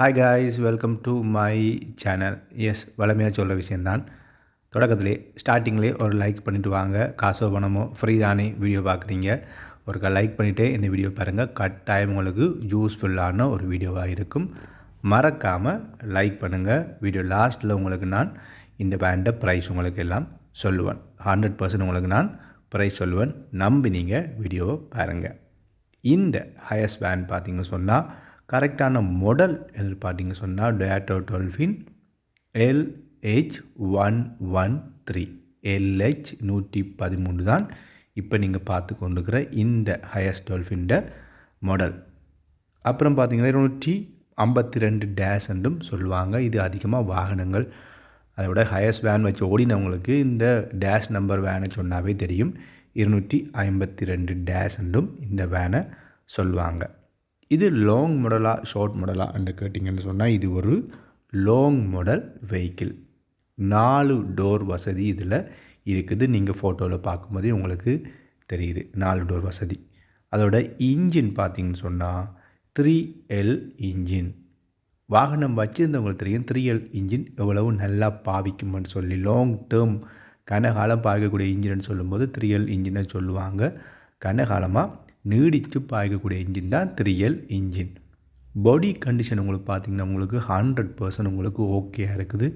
Hi guys welcome to my channel S வளமையாக சொல்ல விஷயந்தான் தொடக்கத்திலே ஸ்டார்டிங்லேயே ஒரு லைக் பண்ணிவிட்டு வாங்க. காசோ பணமோ ஃப்ரீ தானே வீடியோ பார்க்குறீங்க. ஒரு லைக் பண்ணிவிட்டே இந்த வீடியோ பாருங்கள் கட்டாயம் உங்களுக்கு யூஸ்ஃபுல்லான ஒரு வீடியோவாக இருக்கும். மறக்காமல் லைக் பண்ணுங்கள் வீடியோ லாஸ்ட்டில் உங்களுக்கு நான் இந்த பேண்டை ப்ரைஸ் உங்களுக்கு எல்லாம் சொல்லுவேன். ஹண்ட்ரட் பர்சன்ட் உங்களுக்கு நான் ப்ரைஸ் சொல்லுவேன். நம்பி நீங்கள் வீடியோவை பாருங்கள் இந்த ஹையஸ்ட் பேண்ட் பார்த்தீங்கன்னு சொன்னால் கரெக்டான மாடல் என்று பார்த்தீங்க சொன்னால் Toyota Dolphin L H one one three L H நூற்றி பதிமூணு தான் இப்போ நீங்கள் பார்த்து கொண்டுக்கிற இந்த ஹையஸ்ட் டொல்ஃபின்ட மாடல் அப்புறம் பார்த்தீங்கன்னா இருநூற்றி ஐம்பத்தி ரெண்டு டேஷ் என்றும் சொல்லுவாங்க. இது அதிகமாக வாகனங்கள் அதோட ஹையஸ்ட் வேன் வச்சு ஓடினவங்களுக்கு இந்த டேஷ் நம்பர் வேனை சொன்னாவே தெரியும். இருநூற்றி ஐம்பத்தி ரெண்டு டேஷ் என்றும் இந்த வேனை சொல்லுவாங்க. இது லாங் மாடலா ஷார்ட் மாடலா என்று கேட்டிங்கன்னு சொன்னால் இது ஒரு லாங் மாடல் வெஹிக்கிள் நாலு டோர் வசதி இதில் இருக்குது. நீங்கள் ஃபோட்டோவில் பார்க்கும்போதே உங்களுக்கு தெரியுது. நாலு டோர் வசதி. அதோட இன்ஜின் பார்த்தீங்கன்னு சொன்னால் த்ரீ எல் இன்ஜின் வாகனம் வச்சுருந்தவங்களுக்கு தெரியும் த்ரீ எல் இன்ஜின் எவ்வளவு நல்லா பாவிக்கும்னு சொல்லி லாங் டேர்ம் கனகாலம் பாவிக்கக்கூடிய இன்ஜின்னு சொல்லும்போது த்ரீ எல் இன்ஜினை சொல்லுவாங்க. கனகாலமாக நீடித்து பாய்க்கக்கூடிய இன்ஜின் தான் three L engine body condition உங்களுக்கு பார்த்திங்கன்னா உங்களுக்கு ஹண்ட்ரட் பர்சன்ட் உங்களுக்கு ஓகேயாக இருக்குது.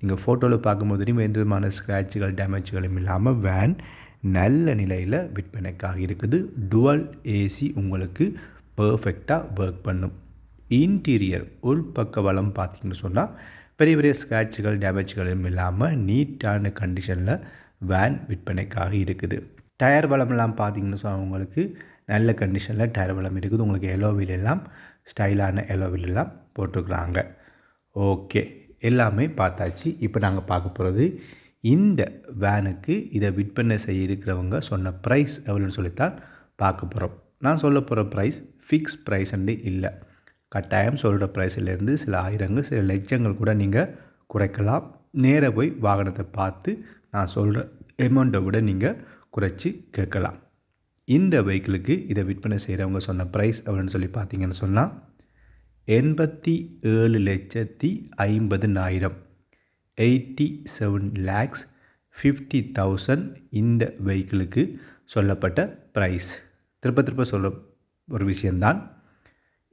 நீங்கள் ஃபோட்டோவில் பார்க்கும்போது தெரியும் எந்த விதமான ஸ்க்ராட்சுகள் டேமேஜ்களும் இல்லாமல் வேன் நல்ல நிலையில் விற்பனைக்காக இருக்குது. டுவல் ஏசி உங்களுக்கு பர்ஃபெக்டாக ஒர்க் பண்ணும். இன்டீரியர் உள்பக்க வளம் பார்த்திங்கன்னு சொன்னால் பெரிய பெரிய ஸ்க்ராட்சுகள் டேமேஜ்களும் இல்லாமல் நீட்டான கண்டிஷனில் வேன் விற்பனைக்காக இருக்குது. டயர் வளமெல்லாம் பார்த்திங்கன்னு சொன்னால் உங்களுக்கு நல்ல கண்டிஷனில் டயர் வளம் இருக்குது. உங்களுக்கு எலோவில் எல்லாம் ஸ்டைலான எலோவில் எல்லாம் போட்டிருக்குறாங்க. ஓகே எல்லாமே பார்த்தாச்சு. இப்போ நாங்கள் பார்க்க போகிறது இந்த வேனுக்கு இதை விற்பனை செய்ய இருக்கிறவங்க சொன்ன ப்ரைஸ் எவ்வளோன்னு சொல்லித்தான் பார்க்க போகிறோம் நான் சொல்ல போகிற ப்ரைஸ் ஃபிக்ஸ் ப்ரைஸ்ன்னு இல்லை. கட்டாயம் சொல்கிற ப்ரைஸ்லேருந்து சில ஆயிரங்கள் சில லட்சங்கள் கூட நீங்கள் குறைக்கலாம். நேராக போய் வாகனத்தை பார்த்து நான் சொல்கிற அமௌண்ட்டை விட நீங்கள் குறைச்சி கேட்கலாம். இந்த வெஹிக்கிளுக்கு இதை விற்பனை செய்கிறவங்க சொன்ன ப்ரைஸ் அப்படின்னு சொல்லி பார்த்தீங்கன்னு சொன்னால் எண்பத்தி ஏழு லட்சத்தி ஐம்பதுனாயிரம். Eighty seven lakhs fifty thousand இந்த வெஹிக்கிளுக்கு சொல்லப்பட்ட ப்ரைஸ் திருப்ப திருப்ப சொல்ல ஒரு விஷயந்தான்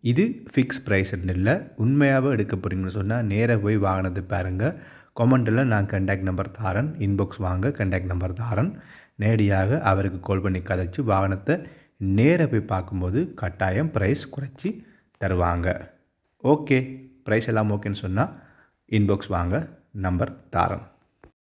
இது ஃபிக்ஸ் ப்ரைஸ்ன்னு இல்லை உண்மையாகவே எடுக்க போகிறீங்கன்னு சொன்னால் நேராக போய் வாங்கினது பாருங்கள் கொமெண்டில் நான் கண்டாக்ட் நம்பர் தாரன் இன்பாக்ஸ் வாங்க கண்டாக்ட் நம்பர் தாரன். நேரடியாக அவருக்கு கால் பண்ணி கதைச்சி வாகனத்தை நேராக போய் பார்க்கும்போது கட்டாயம் ப்ரைஸ் குறைச்சி தருவாங்க. ஓகே ப்ரைஸ் எல்லாம் ஓகேன்னு சொன்னால் இன்பாக்ஸ் வாங்க நம்பர் தாரன்